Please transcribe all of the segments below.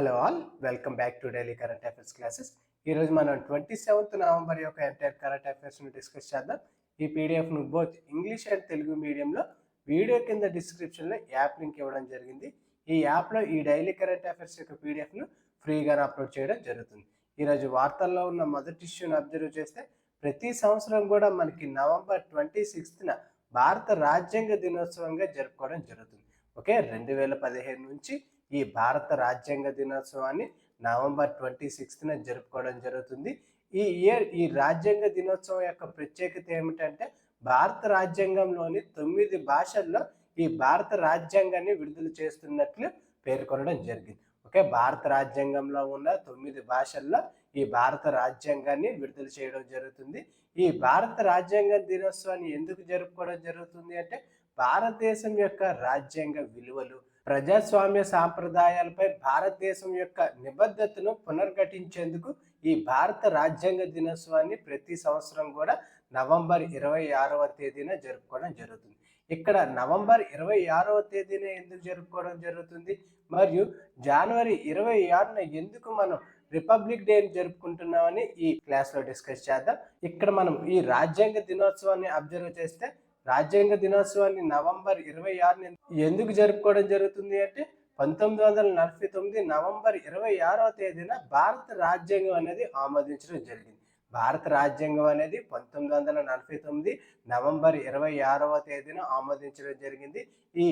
Hello all welcome back to daily current affairs classes. ఈరోజు మనం twenty seventh November యొక్క entire current అఫైర్స్ను discuss చేద్దాం. ఈ పీడిఎఫ్ను బోత్ ఇంగ్లీష్ అండ్ తెలుగు మీడియంలో వీడియో కింద డిస్క్రిప్షన్లో యాప్ లింక్ ఇవ్వడం జరిగింది. ఈ యాప్లో ఈ డైలీ కరెంట్ అఫైర్స్ యొక్క పీడిఎఫ్ను ఫ్రీగా అప్లోడ్ చేయడం జరుగుతుంది. ఈరోజు వార్తల్లో ఉన్న మొదటి ఇష్యూని అబ్జర్వ్ చేస్తే ప్రతి సంవత్సరం కూడా మనకి నవంబర్ ట్వంటీ సిక్స్త్న భారత రాజ్యాంగ దినోత్సవంగా జరుపుకోవడం జరుగుతుంది. ఓకే రెండు వేల పదిహేను నుంచి ఈ భారత రాజ్యాంగ దినోత్సవాన్ని నవంబర్ ట్వంటీ సిక్స్త్న జరుపుకోవడం జరుగుతుంది. ఈ ఇయర్ ఈ రాజ్యాంగ దినోత్సవం యొక్క ప్రత్యేకత ఏమిటంటే భారత రాజ్యాంగంలోని తొమ్మిది భాషల్లో ఈ భారత రాజ్యాంగాన్ని విడుదల చేస్తున్నట్లు పేర్కొనడం జరిగింది. ఓకే భారత రాజ్యాంగంలో ఉన్న తొమ్మిది భాషల్లో ఈ భారత రాజ్యాంగాన్ని విడుదల చేయడం జరుగుతుంది. ఈ భారత రాజ్యాంగ దినోత్సవాన్ని ఎందుకు జరుపుకోవడం జరుగుతుంది అంటే భారతదేశం యొక్క రాజ్యాంగ విలువలు ప్రజాస్వామ్య సాంప్రదాయాలపై భారతదేశం యొక్క నిబద్ధతను పునర్ఘటించేందుకు ఈ భారత రాజ్యాంగ దినోత్సవాన్ని ప్రతి సంవత్సరం కూడా నవంబర్ ఇరవై ఆరవ తేదీన జరుపుకోవడం జరుగుతుంది. ఇక్కడ నవంబర్ ఇరవై ఆరవ తేదీన ఎందుకు జరుపుకోవడం జరుగుతుంది? మరియు జనవరి ఇరవై ఆరున ఎందుకు మనం రిపబ్లిక్ డే జరుపుకుంటున్నామని ఈ క్లాస్లో డిస్కస్ చేద్దాం. ఇక్కడ మనం ఈ రాజ్యాంగ దినోత్సవాన్ని అబ్జర్వ్ చేస్తే రాజ్యాంగ దినోత్సవాన్ని నవంబర్ ఇరవై ఆరుని ఎందుకు జరుపుకోవడం జరుగుతుంది అంటే పంతొమ్మిది వందల నలభై తొమ్మిది నవంబర్ ఇరవై ఆరవ తేదీన భారత రాజ్యాంగం అనేది ఆమోదించడం జరిగింది. భారత రాజ్యాంగం అనేది పంతొమ్మిది వందల నలభై తొమ్మిది నవంబర్ ఇరవై ఆరవ తేదీన ఆమోదించడం జరిగింది. ఈ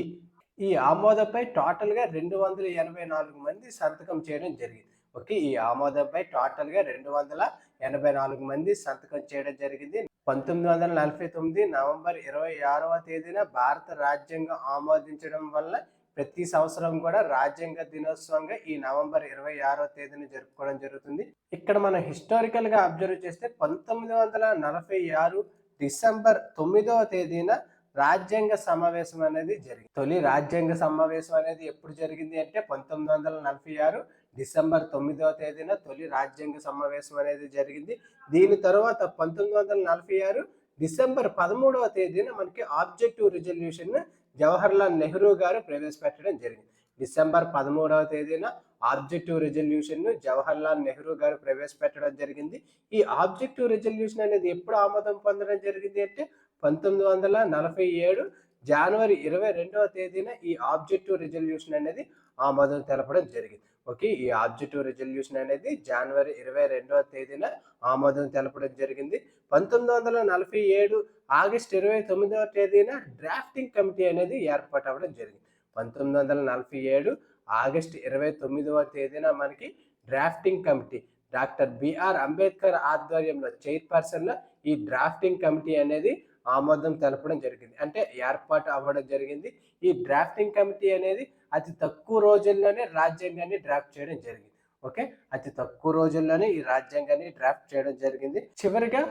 ఈ ఆమోదంపై టోటల్గా రెండు వందల ఎనభై నాలుగు మంది సంతకం చేయడం జరిగింది. ఓకే ఈ ఆమోదంపై టోటల్గా రెండు వందల ఎనభై నాలుగు మంది సంతకం చేయడం జరిగింది. పంతొమ్మిది వందల నలభై తొమ్మిది నవంబర్ ఇరవై ఆరవ తేదీన భారత రాజ్యాంగం ఆమోదించడం వల్ల ప్రతి సంవత్సరం కూడా రాజ్యాంగ దినోత్సవంగా ఈ నవంబర్ ఇరవై ఆరవ తేదీన జరుపుకోవడం జరుగుతుంది. ఇక్కడ మనం హిస్టారికల్గా అబ్జర్వ్ చేస్తే పంతొమ్మిది వందల నలభై ఆరు డిసెంబర్ తొమ్మిదవ తేదీన రాజ్యాంగ సమావేశం అనేది జరిగింది. తొలి రాజ్యాంగ సమావేశం అనేది ఎప్పుడు జరిగింది అంటే పంతొమ్మిది వందల నలభై ఆరు డిసెంబర్ తొమ్మిదవ తేదీన తొలి రాజ్యాంగ సమావేశం అనేది జరిగింది. దీని తర్వాత పంతొమ్మిది వందల నలభై ఆరు డిసెంబర్ పదమూడవ తేదీన మనకి ఆబ్జెక్టివ్ రిజల్యూషన్ జవహర్లాల్ నెహ్రూ గారు ప్రవేశపెట్టడం జరిగింది. డిసెంబర్ పదమూడవ తేదీన ఆబ్జెక్టివ్ రిజల్యూషన్ను జవహర్లాల్ నెహ్రూ గారు ప్రవేశపెట్టడం జరిగింది. ఈ ఆబ్జెక్టివ్ రిజల్యూషన్ అనేది ఎప్పుడు ఆమోదం పొందడం జరిగింది అంటే పంతొమ్మిది వందల నలభై ఏడు జనవరి ఇరవై రెండవ తేదీన ఈ ఆబ్జెక్టివ్ రిజల్యూషన్ అనేది ఆమోదం తెలపడం జరిగింది. ఓకే ఈ ఆబ్జెక్టివ్ రిజల్యూషన్ అనేది జనవరి ఇరవై రెండవ తేదీన ఆమోదం తెలపడం జరిగింది. పంతొమ్మిది వందల నలభై ఏడు ఆగస్ట్ ఇరవై తొమ్మిదవ తేదీన డ్రాఫ్టింగ్ కమిటీ అనేది ఏర్పాటు అవ్వడం జరిగింది. పంతొమ్మిది వందల నలభై ఏడు ఆగస్ట్ ఇరవై తొమ్మిదవ తేదీన మనకి drafting committee doctor B R Ambedkar ఆధ్వర్యంలో చైర్పర్సన్లో ఈ డ్రాఫ్టింగ్ కమిటీ అనేది ఆమోదం తెలపడం జరిగింది. అంటే ఏర్పాటు అవ్వడం జరిగింది. ఈ డ్రాఫ్టింగ్ కమిటీ అనేది అతి తక్కువ రోజుల్లోనే రాజ్యాంగాన్ని డ్రాఫ్ట్ చేయడం జరిగింది. ఓకే? అతి తక్కువ రోజుల్లోనే ఈ రాజ్యాంగాన్ని డ్రాఫ్ట్ చేయడం జరిగింది. చివరిగా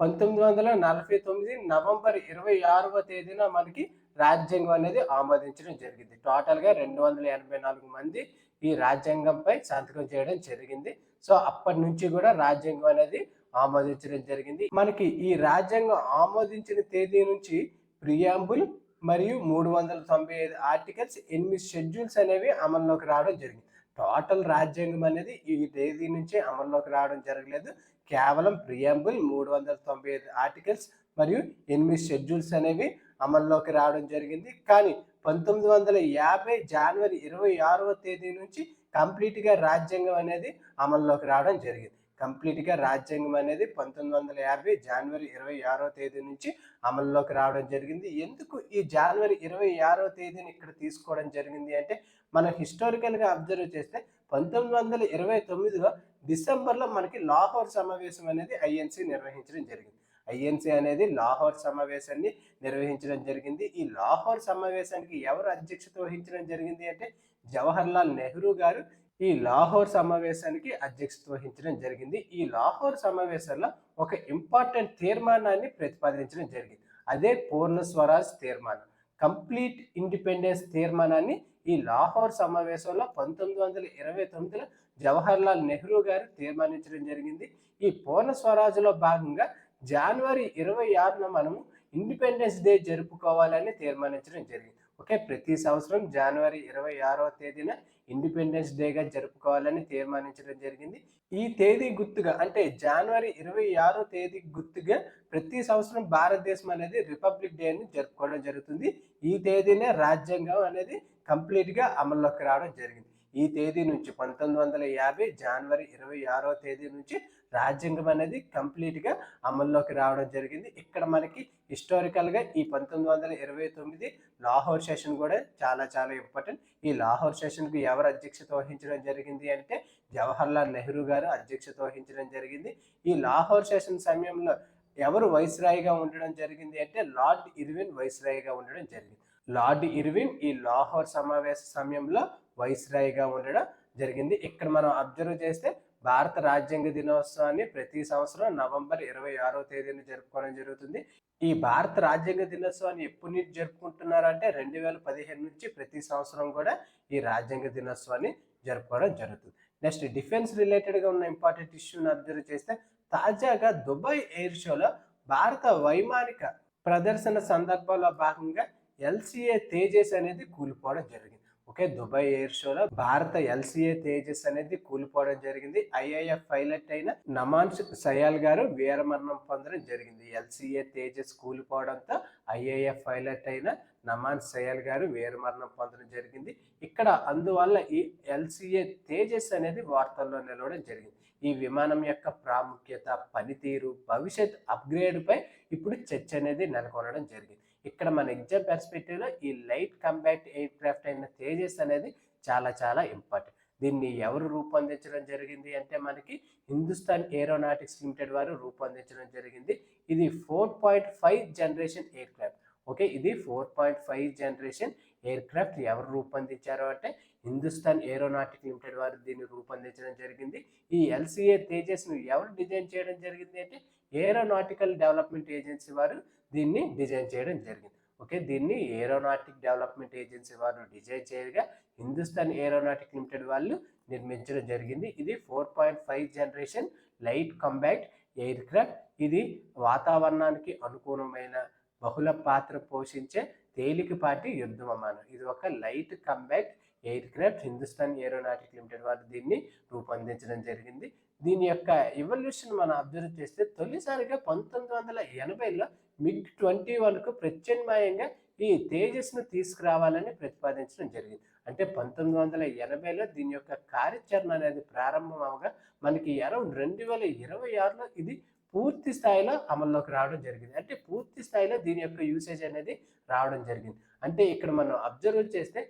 పంతొమ్మిది వందల నలభై తొమ్మిది నవంబర్ ఇరవై ఆరవ తేదీన మనకి రాజ్యాంగం అనేది ఆమోదించడం జరిగింది. టోటల్గా రెండు వందల ఎనభై నాలుగు మంది ఈ రాజ్యాంగంపై సంతకం చేయడం జరిగింది. సో అప్పటి నుంచి కూడా రాజ్యాంగం అనేది ఆమోదించడం జరిగింది. మనకి ఈ రాజ్యాంగం ఆమోదించిన తేదీ నుంచి ప్రియాంబుల్ మరియు మూడు వందల తొంభై ఐదు ఆర్టికల్స్ ఎనిమిది షెడ్యూల్స్ అనేవి అమల్లోకి రావడం జరిగింది. టోటల్ రాజ్యాంగం అనేది ఈ తేదీ నుంచి అమల్లోకి రావడం జరగలేదు. కేవలం ప్రియాంబుల్ మూడు వందల తొంభై ఐదు ఆర్టికల్స్ మరియు ఎనిమిది షెడ్యూల్స్ అనేవి అమల్లోకి రావడం జరిగింది. కానీ పంతొమ్మిది వందల యాభై జనవరి ఇరవై ఆరవ తేదీ నుంచి కంప్లీట్గా రాజ్యాంగం అనేది అమల్లోకి రావడం జరిగింది. కంప్లీట్గా రాజ్యాంగం అనేది పంతొమ్మిది వందల యాభై జనవరి ఇరవై ఆరో తేదీ నుంచి అమల్లోకి రావడం జరిగింది. ఎందుకు ఈ జనవరి ఇరవై ఆరో తేదీని ఇక్కడ తీసుకోవడం జరిగింది అంటే మనం హిస్టారికల్గా అబ్జర్వ్ చేస్తే పంతొమ్మిది వందల ఇరవై తొమ్మిదిలో డిసెంబర్లో మనకి లాహోర్ సమావేశం అనేది ఐఎన్సీ నిర్వహించడం జరిగింది. ఐఎన్సి అనేది లాహోర్ సమావేశాన్ని నిర్వహించడం జరిగింది. ఈ లాహోర్ సమావేశానికి ఎవరు అధ్యక్షత వహించడం జరిగింది అంటే జవహర్లాల్ నెహ్రూ గారు. ఈ లాహోర్ సమావేశానికి అధ్యక్షత వహించడం జరిగింది. ఈ లాహోర్ సమావేశంలో ఒక ఇంపార్టెంట్ తీర్మానాన్ని ప్రతిపాదించడం జరిగింది. అదే పూర్ణ స్వరాజ్ తీర్మానం. కంప్లీట్ ఇండిపెండెన్స్ తీర్మానాన్ని ఈ లాహోర్ సమావేశంలో పంతొమ్మిది వందల ఇరవై తొమ్మిదిలో జవహర్లాల్ నెహ్రూ గారు తీర్మానించడం జరిగింది. ఈ పూర్ణ స్వరాజ్లో భాగంగా జనవరి ఇరవై ఆరున మనము ఇండిపెండెన్స్ డే జరుపుకోవాలని తీర్మానించడం జరిగింది. ఓకే ప్రతి సంవత్సరం జనవరి ఇరవై ఆరవ తేదీన ఇండిపెండెన్స్ డేగా జరుపుకోవాలని తీర్మానించడం జరిగింది. ఈ తేదీ గుర్తుగా అంటే జనవరి ఇరవై ఆరో తేదీ గుర్తుగా ప్రతి సంవత్సరం భారతదేశం అనేది రిపబ్లిక్ డే అని జరుపుకోవడం జరుగుతుంది. ఈ తేదీనే రాజ్యాంగం అనేది కంప్లీట్గా అమల్లోకి రావడం జరిగింది. ఈ తేదీ నుంచి పంతొమ్మిది వందల యాభై జనవరి ఇరవై ఆరో తేదీ నుంచి రాజ్యాంగం అనేది కంప్లీట్గా అమల్లోకి రావడం జరిగింది. ఇక్కడ మనకి హిస్టారికల్గా ఈ పంతొమ్మిది వందల ఇరవై తొమ్మిది లాహోర్ సెషన్ కూడా చాలా చాలా ఇంపార్టెంట్ ఈ లాహోర్ సెషన్కు ఎవరు అధ్యక్షత వహించడం జరిగింది అంటే జవహర్లాల్ నెహ్రూ గారు అధ్యక్షత వహించడం జరిగింది. ఈ లాహోర్ సెషన్ సమయంలో ఎవరు వైస్రాయిగా ఉండడం జరిగింది అంటే లార్డ్ ఇర్విన్ వైస్రాయిగా ఉండడం జరిగింది. లార్డ్ ఇర్విన్ ఈ లాహోర్ సమావేశ సమయంలో వైస్రాయిగా ఉండడం జరిగింది. ఇక్కడ మనం అబ్జర్వ్ చేస్తే భారత రాజ్యాంగ దినోత్సవాన్ని ప్రతి సంవత్సరం నవంబర్ ఇరవై ఆరో తేదీన జరుపుకోవడం జరుగుతుంది. ఈ భారత రాజ్యాంగ దినోత్సవాన్ని ఎప్పటి నుంచి జరుపుకుంటున్నారంటే రెండు వేల పదిహేను నుంచి ప్రతి సంవత్సరం కూడా ఈ రాజ్యాంగ దినోత్సవాన్ని జరుపుకోవడం జరుగుతుంది. నెక్స్ట్ డిఫెన్స్ రిలేటెడ్గా ఉన్న ఇంపార్టెంట్ ఇష్యూని అబ్జర్వ్ చేస్తే తాజాగా దుబాయ్ ఎయిర్ షోలో భారత వైమానిక ప్రదర్శన సందర్భంలో భాగంగా ఎల్సీఏ తేజస్ అనేది కూలిపోవడం జరిగింది. ఓకే దుబాయ్ ఎయిర్ షోలో భారత ఎల్సీఏ తేజస్ అనేది కూలిపోవడం జరిగింది. ఐఐఎఫ్ పైలట్ అయిన నమాన్ సయాల్ గారు వీరమరణం పొందడం జరిగింది. ఎల్సీఏ తేజస్ కూలిపోవడంతో ఐఏఎఫ్ పైలట్ అయిన నమాన్ సయాల్ గారు వీరమరణం పొందడం జరిగింది. ఇక్కడ అందువల్ల ఈ ఎల్సీఏ తేజస్ అనేది వార్తల్లో నిలవడం జరిగింది. ఈ విమానం యొక్క ప్రాముఖ్యత పనితీరు భవిష్యత్ అప్గ్రేడ్పై ఇప్పుడు చర్చ అనేది నెలకొనడం జరిగింది. ఇక్కడ మన ఎగ్జామ్ పెర్స్పెక్టివ్లో ఈ లైట్ కంబాక్ట్ ఎయిర్ క్రాఫ్ట్ అయిన తేజస్ అనేది చాలా చాలా ఇంపార్టెంట్ దీన్ని ఎవరు రూపొందించడం జరిగింది అంటే మనకి హిందుస్థాన్ ఏరోనాటిక్స్ లిమిటెడ్ వారు రూపొందించడం జరిగింది. ఇది four point five generation aircraft okay ఇది four point five generation aircraft ఎవరు రూపొందించారు అంటే హిందుస్థాన్ ఏరోనాటిక్ లిమిటెడ్ వారు దీన్ని రూపొందించడం జరిగింది. ఈ ఎల్సీఏ తేజస్ను ఎవరు డిజైన్ చేయడం జరిగింది అంటే ఏరోనాటికల్ డెవలప్మెంట్ ఏజెన్సీ వారు దీన్ని డిజైన్ చేయడం జరిగింది. ఓకే? దీన్ని ఏరోనాటిక్ డెవలప్మెంట్ ఏజెన్సీ వారు డిజైన్ చేయగా హిందుస్థాన్ ఏరోనాటిక్ లిమిటెడ్ వాళ్ళు నిర్మించడం జరిగింది. ఇది four point five generation light combat aircraft. ఇది వాతావరణానికి అనుకూలమైన బహుళ పాత్ర పోషించే తేలికపాటి యుద్ధ విమానం. ఇది ఒక light combat aircraft. Hindustan aeronautic limited వారు దీన్ని రూపొందించడం జరిగింది. దీని యొక్క ఎవల్యూషన్ మనం అబ్జర్వ్ చేస్తే తొలిసారిగా పంతొమ్మిది వందల ఎనభైలో మిగ్ ట్వంటీ వన్కు ప్రత్యామ్నాయంగా ఈ తేజస్ను తీసుకురావాలని ప్రతిపాదించడం జరిగింది. అంటే పంతొమ్మిది వందల ఎనభైలో దీని యొక్క కార్యాచరణ అనేది ప్రారంభం అవగా మనకి అరౌండ్ రెండు వేల ఇరవై ఆరులో ఇది పూర్తి స్థాయిలో అమల్లోకి రావడం జరిగింది. అంటే పూర్తి స్థాయిలో దీని యొక్క యూసేజ్ అనేది రావడం జరిగింది. అంటే ఇక్కడ మనం అబ్జర్వ్ చేస్తే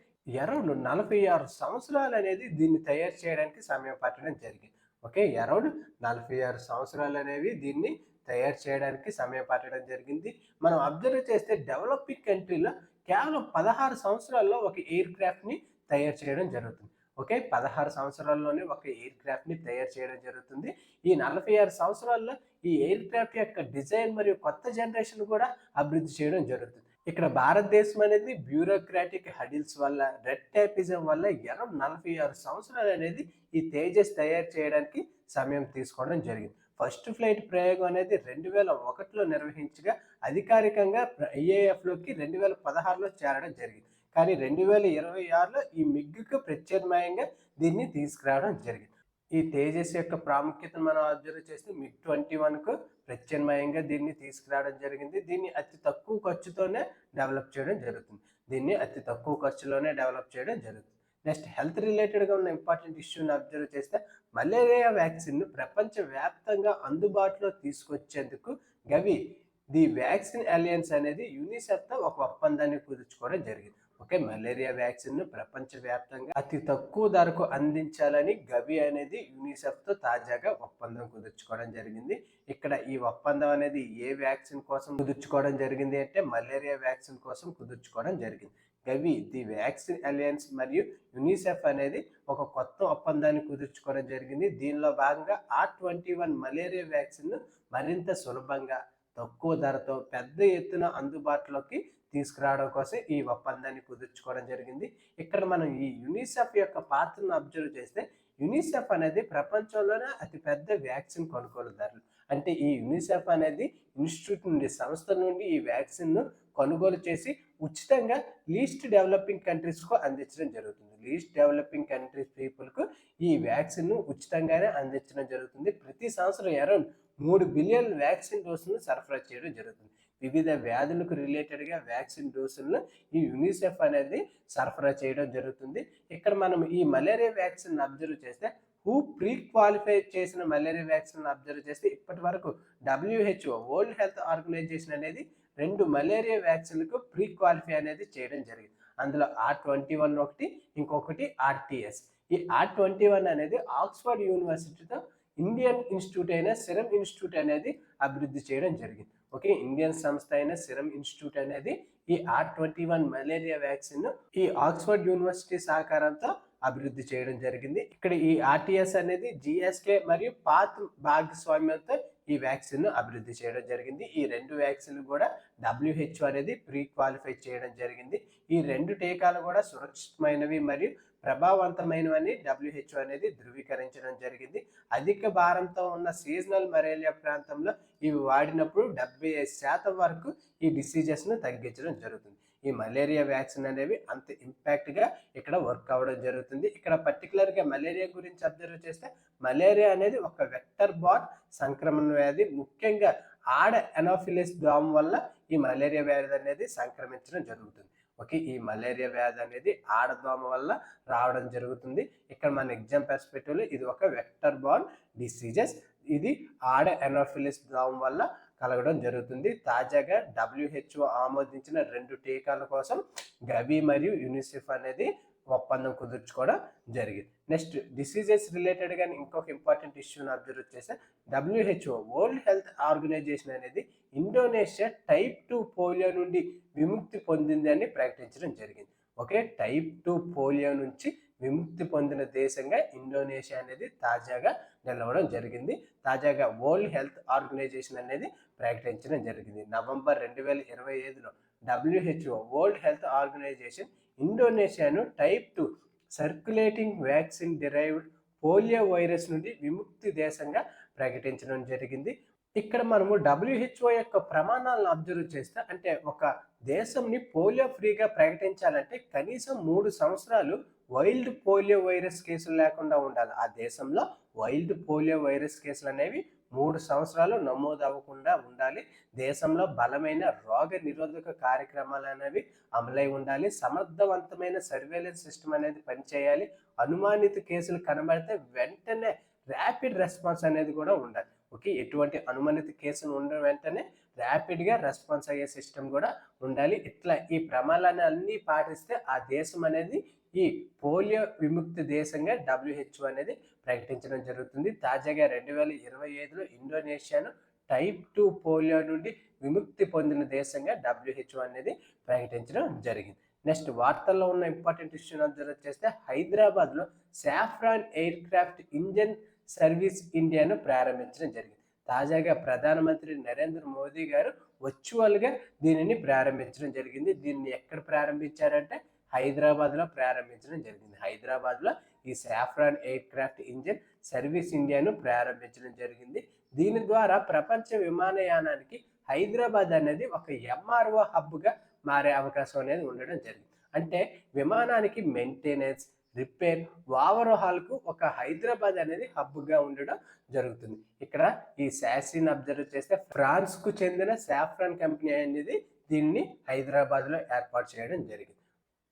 అరౌండ్ నలభై ఆరు సంవత్సరాలు అనేది దీన్ని తయారు చేయడానికి సమయం పట్టడం జరిగింది. ఓకే అరౌండ్ నలభై ఆరు సంవత్సరాలు అనేవి దీన్ని తయారు చేయడానికి సమయం పట్టడం జరిగింది. మనం అబ్జర్వ్ చేస్తే డెవలపింగ్ కంట్రీలో కేవలం పదహారు సంవత్సరాల్లో ఒక ఎయిర్ క్రాఫ్ట్ని తయారు చేయడం జరుగుతుంది. ఓకే? పదహారు సంవత్సరాల్లోనే ఒక ఎయిర్ క్రాఫ్ట్ని తయారు చేయడం జరుగుతుంది. ఈ నలభై ఆరు సంవత్సరాల్లో ఈ ఎయిర్ క్రాఫ్ట్ యొక్క డిజైన్ మరియు కొత్త జనరేషన్ కూడా అభివృద్ధి చేయడం జరుగుతుంది. ఇక్కడ భారతదేశం అనేది బ్యూరోక్రాటిక్ హడిల్స్ వల్ల రెడ్ టైపిజం వల్ల అరౌండ్ నలభై ఆరు సంవత్సరాలు అనేది ఈ తేజస్ తయారు చేయడానికి సమయం తీసుకోవడం జరిగింది. ఫస్ట్ ఫ్లైట్ ప్రయోగం అనేది రెండు వేల ఒకటిలో నిర్వహించగా అధికారికంగా ఐఏఎఫ్లోకి రెండు వేల పదహారులో చేరడం జరిగింది. కానీ రెండు వేల ఇరవై ఆరులో ఈ మిగ్గుకు ప్రత్యామ్నాయంగా దీన్ని తీసుకురావడం జరిగింది. ఈ తేజస్ యొక్క ప్రాముఖ్యతను మనం అబ్జర్వ్ చేస్తే మిగ్ ట్వంటీ వన్కు ప్రత్యామ్నాయంగా దీన్ని తీసుకురావడం జరిగింది. దీన్ని అతి తక్కువ ఖర్చుతోనే డెవలప్ చేయడం జరుగుతుంది. దీన్ని అతి తక్కువ ఖర్చులోనే డెవలప్ చేయడం జరుగుతుంది. నెక్స్ట్ హెల్త్ రిలేటెడ్గా ఉన్న ఇంపార్టెంట్ ఇష్యూని అబ్జర్వ్ చేస్తే మలేరియా వ్యాక్సిన్ను ప్రపంచవ్యాప్తంగా అందుబాటులో తీసుకొచ్చేందుకు గవి ది వ్యాక్సిన్ అలయన్స్ అనేది యూనిసెఫ్తో ఒక ఒప్పందాన్ని కుదుర్చుకోవడం జరిగింది. ఓకే మలేరియా వ్యాక్సిన్ను ప్రపంచవ్యాప్తంగా అతి తక్కువ ధరకు అందించాలని గవి అనేది యూనిసెఫ్తో తాజాగా ఒప్పందం కుదుర్చుకోవడం జరిగింది. ఇక్కడ ఈ ఒప్పందం అనేది ఏ వ్యాక్సిన్ కోసం కుదుర్చుకోవడం జరిగింది అంటే మలేరియా వ్యాక్సిన్ కోసం కుదుర్చుకోవడం జరిగింది. గవి ది వ్యాక్సిన్ అలయన్స్ మరియు యునిసెఫ్ అనేది ఒక కొత్త ఒప్పందాన్ని కుదుర్చుకోవడం జరిగింది. దీనిలో భాగంగా ఆర్ ట్వంటీ వన్ మలేరియా వ్యాక్సిన్ను మరింత సులభంగా తక్కువ ధరతో పెద్ద ఎత్తున అందుబాటులోకి తీసుకురావడం కోసం ఈ ఒప్పందాన్ని కుదుర్చుకోవడం జరిగింది. ఇక్కడ మనం ఈ యునిసెఫ్ యొక్క పాత్రను అబ్జర్వ్ చేస్తే యునిసెఫ్ అనేది ప్రపంచంలోనే అతిపెద్ద వ్యాక్సిన్ కొనుగోలుదారులు. అంటే ఈ యునిసెఫ్ అనేది ఇన్స్టిట్యూట్ నుండి సంస్థ నుండి ఈ వ్యాక్సిన్ను కొనుగోలు చేసి ఉచితంగా లీస్ట్ డెవలపింగ్ కంట్రీస్కు అందించడం జరుగుతుంది. లీస్ట్ డెవలపింగ్ కంట్రీస్ పీపుల్కు ఈ వ్యాక్సిన్ను ఉచితంగానే అందించడం జరుగుతుంది. ప్రతి సంవత్సరం అరౌండ్ మూడు బిలియన్ వ్యాక్సిన్ డోసులను సరఫరా చేయడం జరుగుతుంది. వివిధ వ్యాధులకు రిలేటెడ్గా వ్యాక్సిన్ డోసులను ఈ యునిసెఫ్ అనేది సరఫరా చేయడం జరుగుతుంది. ఇక్కడ మనం ఈ మలేరియా వ్యాక్సిన్ అబ్జర్వ్ చేస్తే హూ ప్రీ క్వాలిఫై చేసిన మలేరియా వ్యాక్సిన్ అబ్జర్వ్ చేస్తే ఇప్పటి వరకు డబ్ల్యూహెచ్ఓ వరల్డ్ హెల్త్ ఆర్గనైజేషన్ అనేది రెండు మలేరియా వ్యాక్సిన్లకు ప్రీ క్వాలిఫై అనేది చేయడం జరిగింది. అందులో ఆర్ ట్వంటీ వన్ ఒకటి ఇంకొకటి ఆర్టీఎస్ ఈ ఆర్ ట్వంటీ వన్ అనేది ఆక్స్ఫర్డ్ యూనివర్సిటీతో ఇండియన్ ఇన్స్టిట్యూట్ అయిన సిరం ఇన్స్టిట్యూట్ అనేది అభివృద్ధి చేయడం జరిగింది. ఓకే ఇండియన్ సంస్థ అయిన సిరం ఇన్స్టిట్యూట్ అనేది ఈ R twenty one malaria vaccine ఈ ఆక్స్ఫర్డ్ యూనివర్సిటీ సహకారంతో అభివృద్ధి చేయడం జరిగింది. ఇక్కడ ఈ ఆర్టీఎస్ అనేది జిఎస్కే మరియు పాత్ భాగస్వామ్యంతో ఈ వ్యాక్సిన్ అభివృద్ధి చేయడం జరిగింది. ఈ రెండు వ్యాక్సిన్లు కూడా డబ్ల్యూహెచ్ఓ అనేది ప్రీ క్వాలిఫై చేయడం జరిగింది. ఈ రెండు టీకాలు కూడా సురక్షితమైనవి మరియు ప్రభావవంతమైనవని డబ్ల్యూహెచ్ఓ అనేది ధృవీకరించడం జరిగింది. అధిక భారంతో ఉన్న సీజనల్ మరేలియా ప్రాంతంలో ఇవి వాడినప్పుడు డెబ్బై శాతం వరకు ఈ డిసీజెస్ను తగ్గించడం జరుగుతుంది. ఈ మలేరియా వ్యాక్సిన్ అనేవి అంత ఇంపాక్ట్గా ఇక్కడ వర్క్ అవ్వడం జరుగుతుంది. ఇక్కడ పర్టికులర్గా మలేరియా గురించి అబ్జర్వ్ చేస్తే మలేరియా అనేది ఒక వెక్టర్ బార్ సంక్రమణ వ్యాధి. ముఖ్యంగా ఆడ ఎనోఫిలిస్ దోమ వల్ల ఈ మలేరియా వ్యాధి అనేది సంక్రమించడం జరుగుతుంది. ఓకే ఈ మలేరియా వ్యాధి అనేది ఆడదోమ వల్ల రావడం జరుగుతుంది. ఇక్కడ మన ఎగ్జామ్ పర్స్పెక్టివ్లో ఇది ఒక వెక్టర్ బాన్ డిసీజెస్ ఇది ఆడ ఎనోఫిలిస్ దోమ వల్ల కలగడం జరుగుతుంది. తాజాగా డబ్ల్యూహెచ్ఓ ఆమోదించిన రెండు టీకాల కోసం గవి మరియు యూనిసెఫ్ అనేది ఒప్పందం కుదుర్చుకోవడం జరిగింది. నెక్స్ట్ డిసీజెస్ రిలేటెడ్ కానీ ఇంకొక ఇంపార్టెంట్ ఇష్యూని అబ్జర్వ్ చేస్తే డబ్ల్యూహెచ్ఓ వరల్డ్ హెల్త్ ఆర్గనైజేషన్ అనేది ఇండోనేషియా టైప్ టూ పోలియో నుండి విముక్తి పొందింది అని ప్రకటించడం జరిగింది. ఓకే టైప్ టూ పోలియో నుంచి విముక్తి పొందిన దేశంగా ఇండోనేషియా అనేది తాజాగా నిలవడం జరిగింది. తాజాగా వరల్డ్ హెల్త్ ఆర్గనైజేషన్ అనేది ప్రకటించడం జరిగింది. నవంబర్ రెండు వేల ఇరవై ఐదులో WHO world health organization ఇండోనేషియాను type two circulating vaccine derived polio virus నుండి విముక్తి దేశంగా ప్రకటించడం జరిగింది. ఇక్కడ మనము డబ్ల్యూహెచ్ఓ యొక్క ప్రమాణాలను అబ్జర్వ్ చేస్తే అంటే ఒక దేశంని పోలియో ఫ్రీగా ప్రకటించాలంటే కనీసం మూడు సంవత్సరాలు వైల్డ్ పోలియో వైరస్ కేసులు లేకుండా ఉండాలి. ఆ దేశంలో వైల్డ్ పోలియో వైరస్ కేసులు అనేవి మూడు సంవత్సరాలు నమోదు అవ్వకుండా ఉండాలి. దేశంలో బలమైన రోగ నిరోధక కార్యక్రమాలు అనేవి అమలై ఉండాలి. సమర్థవంతమైన సర్వేలెన్స్ సిస్టమ్ అనేది పనిచేయాలి. అనుమానిత కేసులు కనబడితే వెంటనే ర్యాపిడ్ రెస్పాన్స్ అనేది కూడా ఉండాలి. ఓకే ఎటువంటి అనుమానిత కేసులు ఉన్న వెంటనే. ర్యాపిడ్గా రెస్పాన్స్ అయ్యే సిస్టమ్ కూడా ఉండాలి. ఇట్లా ఈ ప్రమాణాన్ని అన్నీ పాటిస్తే ఆ దేశం అనేది ఈ పోలియో విముక్తి దేశంగా డబ్ల్యూహెచ్ఓ అనేది ప్రకటించడం జరుగుతుంది. తాజాగా రెండు వేల ఇరవై ఐదులో ఇండోనేషియాను టైప్ టూ పోలియో నుండి విముక్తి పొందిన దేశంగా డబ్ల్యూహెచ్ఓ అనేది ప్రకటించడం జరిగింది. నెక్స్ట్ వార్తల్లో ఉన్న ఇంపార్టెంట్ ఇష్యూని అబ్జర్వ్ చేస్తే హైదరాబాద్లో Safran aircraft engine service ఇండియాను ప్రారంభించడం జరిగింది. తాజాగా ప్రధానమంత్రి నరేంద్ర మోదీ గారు వర్చువల్గా దీనిని ప్రారంభించడం జరిగింది. దీన్ని ఎక్కడ ప్రారంభించారంటే హైదరాబాద్లో ప్రారంభించడం జరిగింది. హైదరాబాద్లో ఈ Safran aircraft engine service ఇండియాను ప్రారంభించడం జరిగింది. దీని ద్వారా ప్రపంచ విమానయానానికి హైదరాబాద్ అనేది ఒక ఎంఆర్ఓ హబ్గా మారే అవకాశం అనేది ఉండడం జరిగింది. అంటే విమానానికి మెయింటెనెన్స్ రిపేర్ ఓవర్హాల్కు ఒక హైదరాబాద్ అనేది హబ్గా ఉండడం జరుగుతుంది. ఇక్కడ ఈ శాసీని అబ్జర్వ్ చేస్తే ఫ్రాన్స్కు చెందిన సాఫ్రాన్ కంపెనీ అనేది దీన్ని హైదరాబాద్లో ఏర్పాటు చేయడం జరిగింది.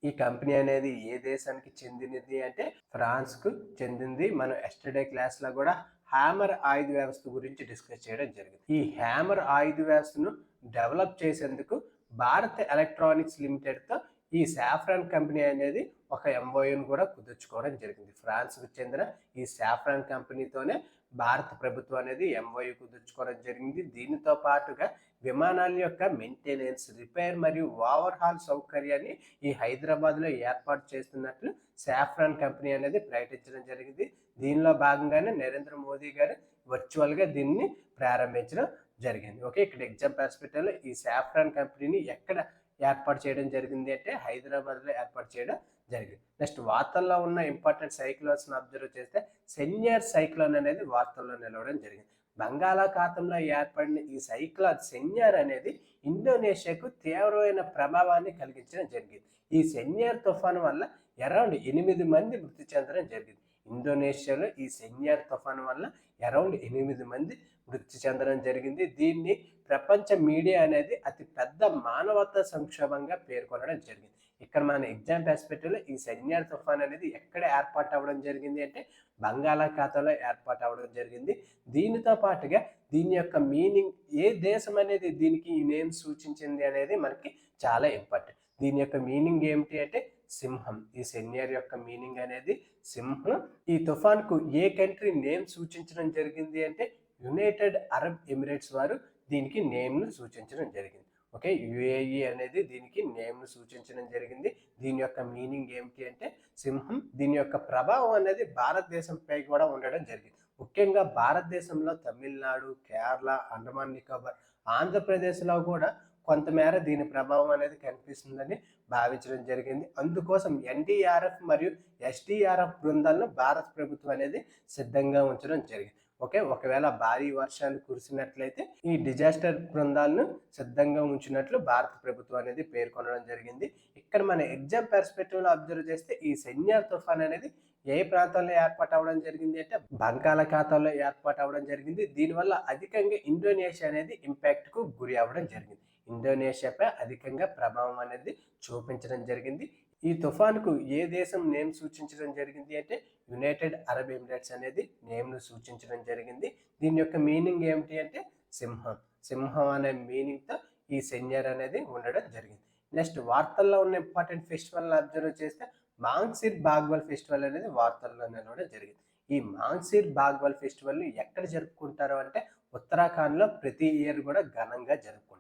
ఈ కంపెనీ అనేది ఏ దేశానికి చెందినది అంటే ఫ్రాన్స్కు చెందింది. మనం ఎస్టర్డే క్లాస్లో కూడా హ్యామర్ ఆయుధ వ్యవస్థ గురించి డిస్కస్ చేయడం జరిగింది. ఈ హ్యామర్ ఆయుధ వ్యవస్థను డెవలప్ చేసేందుకు భారత్ ఎలక్ట్రానిక్స్ లిమిటెడ్తో ఈ సాఫ్రాన్ కంపెనీ అనేది ఒక ఎంఓయూని కూడా కుదుర్చుకోవడం జరిగింది. ఫ్రాన్స్కు చెందిన ఈ సాఫ్రాన్ కంపెనీతోనే భారత ప్రభుత్వం అనేది ఎంఓయూ కుదుర్చుకోవడం జరిగింది. దీనితో పాటుగా విమానాల యొక్క మెయింటెనెన్స్ రిపేర్ మరియు ఓవర్హాల్ సౌకర్యాన్ని ఈ హైదరాబాద్లో ఏర్పాటు చేస్తున్నట్లు సాఫ్రాన్ కంపెనీ అనేది ప్రకటించడం జరిగింది. దీనిలో భాగంగానే నరేంద్ర మోదీ గారు వర్చువల్గా దీన్ని ప్రారంభించడం జరిగింది. ఓకే ఇక్కడ ఎగ్జామ్ హాస్పిటల్. ఈ సాఫ్రాన్ కంపెనీని ఎక్కడ ఏర్పాటు చేయడం జరిగింది అంటే హైదరాబాద్లో ఏర్పాటు చేయడం జరిగింది. నెక్స్ట్ వార్తల్లో ఉన్న ఇంపార్టెంట్ సైక్లోన్స్ని అబ్జర్వ్ చేస్తే సెన్యర్ సైక్లోన్ అనేది వార్తల్లో నిలవడం జరిగింది. బంగాళాఖాతంలో ఏర్పడిన ఈ సైక్లోన్ సెన్యర్ అనేది ఇండోనేషియాకు తీవ్రమైన ప్రభావాన్ని కలిగించడం జరిగింది. ఈ సెన్యర్ తుఫాను వల్ల అరౌండ్ ఎనిమిది మంది మృతి చెందడం జరిగింది. ఇండోనేషియాలో ఈ సెన్యార్ తుఫాను వల్ల అరౌండ్ ఎనిమిది మంది మృతి చెందడం జరిగింది. దీన్ని ప్రపంచ మీడియా అనేది అతి పెద్ద మానవతా సంక్షోభంగా పేర్కొనడం జరిగింది. ఇక్కడ మన ఎగ్జామ్ పర్స్పెక్టివ్లో ఈ సెన్యార్ తుఫాన్ అనేది ఎక్కడ ఏర్పాటు అవ్వడం జరిగింది అంటే బంగాళాఖాతంలో ఏర్పాటు అవ్వడం జరిగింది. దీనితో పాటుగా దీని యొక్క మీనింగ్ ఏ దేశం అనేది దీనికి ఈ నేమ్ సూచించింది అనేది మనకి చాలా ఇంపార్టెంట్. దీని యొక్క మీనింగ్ ఏమిటి అంటే సింహం. ఈ సెన్యర్ యొక్క మీనింగ్ అనేది సింహం. ఈ తుఫాన్కు ఏ కంట్రీ నేమ్ సూచించడం జరిగింది అంటే యునైటెడ్ అరబ్ ఎమిరేట్స్ వారు దీనికి నేమ్ను సూచించడం జరిగింది. ఓకే? యుఏఈ అనేది దీనికి నేమ్ను సూచించడం జరిగింది. దీని యొక్క మీనింగ్ ఏమిటి అంటే సింహం దీని యొక్క ప్రభావం అనేది భారతదేశంపై కూడా ఉండడం జరిగింది. ముఖ్యంగా భారతదేశంలో తమిళనాడు కేరళ అండమాన్ నికోబార్ ఆంధ్రప్రదేశ్లో కూడా కొంతమేర దీని ప్రభావం అనేది కనిపిస్తుందని భావించడం జరిగింది. అందుకోసం ఎన్డీఆర్ఎఫ్ మరియు ఎస్డీఆర్ఎఫ్ బృందాలను భారత ప్రభుత్వం అనేది సిద్ధంగా ఉంచడం జరిగింది. ఓకే ఒకవేళ భారీ వర్షాలు కురిసినట్లయితే ఈ డిజాస్టర్ బృందాలను సిద్ధంగా ఉంచినట్లు భారత ప్రభుత్వం అనేది పేర్కొనడం జరిగింది. ఇక్కడ మన ఎగ్జామ్ పెర్స్పెక్టివ్లో అబ్జర్వ్ చేస్తే ఈ సెన్యార్ తుఫాన్ అనేది ఏ ప్రాంతంలో ఏర్పాటు అవ్వడం జరిగింది అంటే బంగాళాఖాతంలో ఏర్పాటు అవ్వడం జరిగింది. దీనివల్ల అధికంగా ఇండోనేషియా అనేది ఇంపాక్ట్కు గురి అవ్వడం జరిగింది. ఇండోనేషియాపై అధికంగా ప్రభావం అనేది చూపించడం జరిగింది. ఈ తుఫాన్కు ఏ దేశం నేమ్ సూచించడం జరిగింది అంటే యునైటెడ్ అరబ్ ఎమిరేట్స్ అనేది నేమ్ను సూచించడం జరిగింది. దీని యొక్క మీనింగ్ ఏమిటి అంటే సింహం. సింహం అనే మీనింగ్తో ఈ సెన్యర్ అనేది ఉండడం జరిగింది. నెక్స్ట్ వార్తల్లో ఉన్న ఇంపార్టెంట్ ఫెస్టివల్ అబ్జర్వ్ చేస్తే మాంగ్సిర్ బాగ్వల్ ఫెస్టివల్ అనేది వార్తల్లో నిలవడం జరిగింది. ఈ మాంగ్సిర్ బాగ్వల్ ఫెస్టివల్ని ఎక్కడ జరుపుకుంటారు అంటే ఉత్తరాఖండ్లో ప్రతి ఇయర్ కూడా ఘనంగా జరుపుకుంటారు.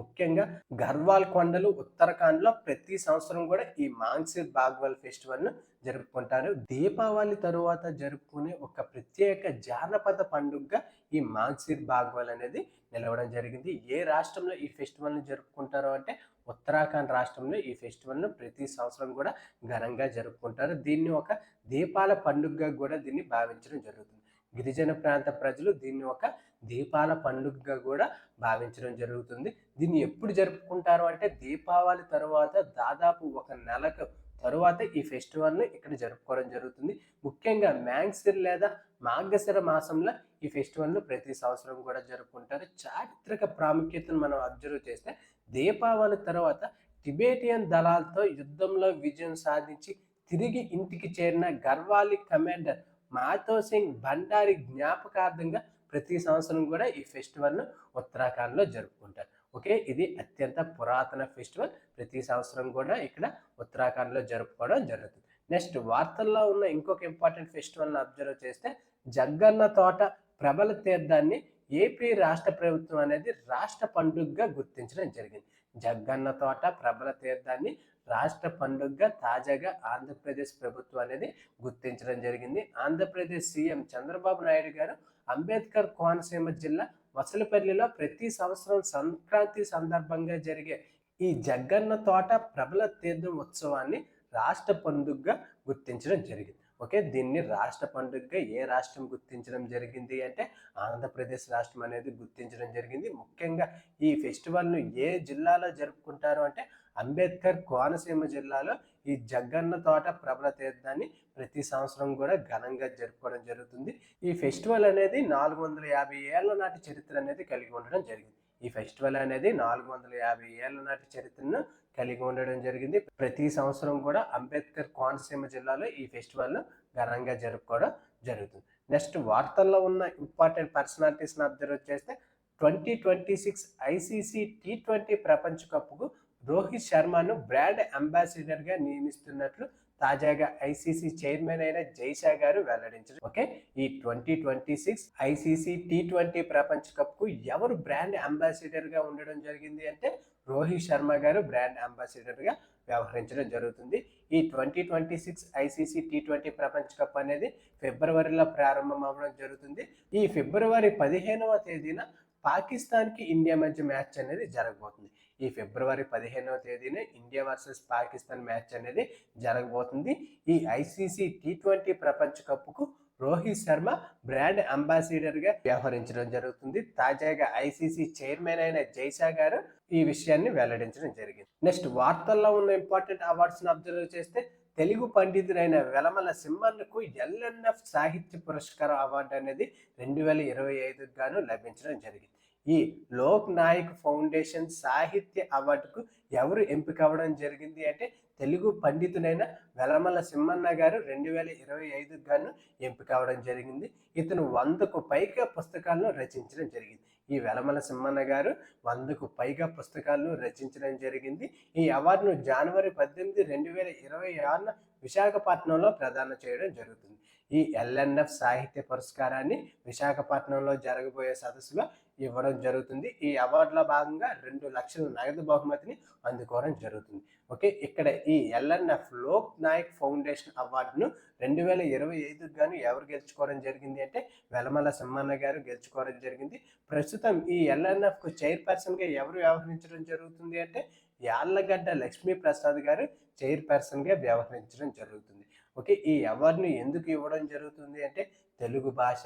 ముఖ్యంగా గర్వాల్ కొండలు ఉత్తరాఖండ్లో ప్రతి సంవత్సరం కూడా ఈ మాన్సిర్ బాగ్వల్ ఫెస్టివల్ను జరుపుకుంటారు. దీపావళి తరువాత జరుపుకునే ఒక ప్రత్యేక జానపద పండుగగా ఈ మాన్సిర్ బాగ్వల్ అనేది నిలవడం జరిగింది. ఏ రాష్ట్రంలో ఈ ఫెస్టివల్ని జరుపుకుంటారో అంటే ఉత్తరాఖండ్ రాష్ట్రంలో ఈ ఫెస్టివల్ను ప్రతి సంవత్సరం కూడా ఘనంగా జరుపుకుంటారు. దీన్ని ఒక దీపాల పండుగగా కూడా దీన్ని భావించడం జరుగుతుంది. గిరిజన ప్రాంత ప్రజలు దీన్ని ఒక దీపాల పండుగగా కూడా భావించడం జరుగుతుంది. దీన్ని ఎప్పుడు జరుపుకుంటారు అంటే దీపావళి తరువాత దాదాపు ఒక నెలకు తరువాత ఈ ఫెస్టివల్ను ఇక్కడ జరుపుకోవడం జరుగుతుంది. ముఖ్యంగా మ్యాంగ్సిర్ లేదా మార్గశిర మాసంలో ఈ ఫెస్టివల్ను ప్రతి సంవత్సరం కూడా జరుపుకుంటారు. చారిత్రక ప్రాముఖ్యతను మనం అబ్జర్వ్ చేస్తే దీపావళి తర్వాత టిబేటియన్ దళాలతో యుద్ధంలో విజయం సాధించి తిరిగి ఇంటికి చేరిన గర్వాలి కమాండర్ మాతో సింగ్ భండారి జ్ఞాపకార్థంగా ప్రతి సంవత్సరం కూడా ఈ ఫెస్టివల్ను ఉత్తరాఖండ్లో జరుపుకుంటారు. ఓకే? ఇది అత్యంత పురాతన ఫెస్టివల్. ప్రతి సంవత్సరం కూడా ఇక్కడ ఉత్తరాఖండ్లో జరుపుకోవడం జరుగుతుంది. నెక్స్ట్ వార్తల్లో ఉన్న ఇంకొక ఇంపార్టెంట్ ఫెస్టివల్ని అబ్జర్వ్ చేస్తే జగ్గన్న తోట ప్రబల తీర్థాన్ని ఏపీ రాష్ట్ర ప్రభుత్వం అనేది రాష్ట్ర పండుగగా గుర్తించడం జరిగింది. జగ్గన్న తోట ప్రబల తీర్థాన్ని రాష్ట్ర పండుగగా తాజాగా ఆంధ్రప్రదేశ్ ప్రభుత్వం అనేది గుర్తించడం జరిగింది. ఆంధ్రప్రదేశ్ సీఎం చంద్రబాబు నాయుడు గారు అంబేద్కర్ కోనసీమ జిల్లా వసలపల్లిలో ప్రతి సంవత్సరం సంక్రాంతి సందర్భంగా జరిగే ఈ జగ్గన్న తోట ప్రబల తీర్థం ఉత్సవాన్ని రాష్ట్ర పండుగగా గుర్తించడం జరిగింది. ఓకే దీన్ని రాష్ట్ర పండుగగా ఏ రాష్ట్రం గుర్తించడం జరిగింది అంటే ఆంధ్రప్రదేశ్ రాష్ట్రం అనేది గుర్తించడం జరిగింది. ముఖ్యంగా ఈ ఫెస్టివల్ను ఏ జిల్లాలో జరుపుకుంటారు అంటే అంబేద్కర్ కోనసీమ జిల్లాలో ఈ జగ్గన్న తోట ప్రబల తీర్థాన్ని ప్రతి సంవత్సరం కూడా ఘనంగా జరుపుకోవడం జరుగుతుంది. ఈ ఫెస్టివల్ అనేది నాలుగు వందల యాభై ఏళ్ళ నాటి చరిత్ర అనేది కలిగి ఉండడం జరిగింది. ఈ ఫెస్టివల్ అనేది నాలుగు వందల యాభై ఏళ్ళ నాటి చరిత్రను కలిగి ఉండడం జరిగింది. ప్రతి సంవత్సరం కూడా అంబేద్కర్ కోనసీమ జిల్లాలో ఈ ఫెస్టివల్ను ఘనంగా జరుపుకోవడం జరుగుతుంది. నెక్స్ట్ వార్తల్లో ఉన్న ఇంపార్టెంట్ పర్సనాలిటీస్ని అబ్జర్వ్ చేస్తే twenty twenty six ICC T twenty ప్రపంచ కప్కు రోహిత్ శర్మను బ్రాండ్ అంబాసిడర్గా నియమిస్తున్నట్లు తాజాగా ఐసీసీ చైర్మన్ అయిన జైషా గారు వెల్లడించారు ఓకే ఈ twenty twenty six ICC T twenty ప్రపంచ కప్కు ఎవరు బ్రాండ్ అంబాసిడర్గా ఉండడం జరిగింది అంటే రోహిత్ శర్మ గారు బ్రాండ్ అంబాసిడర్గా వ్యవహరించడం జరుగుతుంది. ఈ twenty twenty six ICC T twenty ప్రపంచ కప్ అనేది ఫిబ్రవరిలో ప్రారంభం అవ్వడం జరుగుతుంది. ఈ ఫిబ్రవరి పదిహేనవ తేదీన పాకిస్తాన్కి ఇండియా మధ్య మ్యాచ్ అనేది జరగబోతుంది. ఈ ఫిబ్రవరి పదిహేనవ తేదీన ఇండియా వర్సెస్ పాకిస్తాన్ మ్యాచ్ అనేది జరగబోతుంది. ఈ ఐసీసీ టీ ట్వంటీ ప్రపంచ కప్కు రోహిత్ శర్మ బ్రాండ్ అంబాసిడర్గా వ్యవహరించడం జరుగుతుంది. తాజాగా ఐసీసీ చైర్మన్ అయిన జైషా గారు ఈ విషయాన్ని వెల్లడించడం జరిగింది. నెక్స్ట్ వార్తల్లో ఉన్న ఇంపార్టెంట్ అవార్డ్స్ని అబ్జర్వ్ చేస్తే తెలుగు పండితుడైన వెలమల సింహన్కు ఎల్ఎన్ఎఫ్ సాహిత్య పురస్కారం అవార్డు అనేది రెండు వేల ఇరవై ఐదుకు గాను లభించడం జరిగింది. ఈ లోక్ నాయక్ ఫౌండేషన్ సాహిత్య అవార్డుకు ఎవరు ఎంపిక అవ్వడం జరిగింది అంటే తెలుగు పండితుడైన వెలమల సింహన్న గారు రెండు వేల ఇరవై ఐదుకు గాను ఎంపిక అవ్వడం జరిగింది. ఇతను వందకు పైగా పుస్తకాలను రచించడం జరిగింది. ఈ వెలమల సింహన్న గారు వందకు పైగా పుస్తకాలను రచించడం జరిగింది. ఈ అవార్డును జనవరి పద్దెనిమిది రెండు వేల ఇరవై ఆరున విశాఖపట్నంలో ప్రదానం చేయడం జరుగుతుంది. ఈ ఎల్ఎన్ఎఫ్ సాహిత్య పురస్కారాన్ని విశాఖపట్నంలో జరగబోయే సదస్సులో ఇవ్వడం జరుగుతుంది. ఈ అవార్డులో భాగంగా రెండు లక్షల నగదు బహుమతిని అందుకోవడం జరుగుతుంది. ఓకే? ఇక్కడ ఈ ఎల్ఎన్ఎఫ్ లోక్ నాయక్ ఫౌండేషన్ అవార్డును రెండు వేల ఇరవై ఐదుకు గాను ఎవరు గెలుచుకోవడం జరిగింది అంటే వెలమల సింహన్న గారు గెలుచుకోవడం జరిగింది. ప్రస్తుతం ఈ ఎల్ఎన్ఎఫ్కు చైర్పర్సన్గా ఎవరు వ్యవహరించడం జరుగుతుంది అంటే యాళ్ళగడ్డ లక్ష్మీ ప్రసాద్ గారు చైర్పర్సన్గా వ్యవహరించడం జరుగుతుంది. ఓకే ఈ అవార్డును ఎందుకు ఇవ్వడం జరుగుతుంది అంటే తెలుగు భాష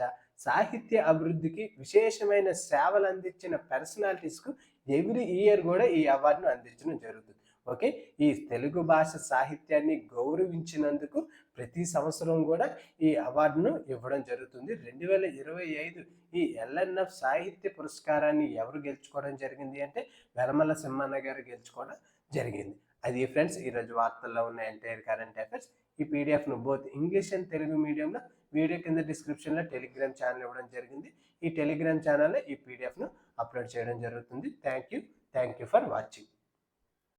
సాహిత్య అభివృద్ధికి విశేషమైన సేవలు అందించిన పర్సనాలిటీస్కు ఎవ్రీ ఇయర్ కూడా ఈ అవార్డును అందించడం జరుగుతుంది. ఓకే ఈ తెలుగు భాష సాహిత్యాన్ని గౌరవించినందుకు ప్రతి సంవత్సరం కూడా ఈ అవార్డును ఇవ్వడం జరుగుతుంది. రెండు వేల ఇరవై ఐదు ఈ ఎల్ఎన్ఎఫ్ సాహిత్య పురస్కారాన్ని ఎవరు గెలుచుకోవడం జరిగింది అంటే వెలమల సింహన్న గారు గెలుచుకోవడం జరిగింది. అది ఫ్రెండ్స్ ఈరోజు వార్తల్లో ఉన్న ఎంటైర్ కరెంట్ అఫైర్స్. ఈ పీడిఎఫ్ను బోత్ ఇంగ్లీష్ అండ్ తెలుగు మీడియంలో వీడియో కింద డిస్క్రిప్షన్లో టెలిగ్రామ్ ఛానల్ ఇవ్వడం జరిగింది. ఈ టెలిగ్రామ్ ఛానల్లో ఈ పీడిఎఫ్ను అప్లోడ్ చేయడం జరుగుతుంది. Thank you thank you for watching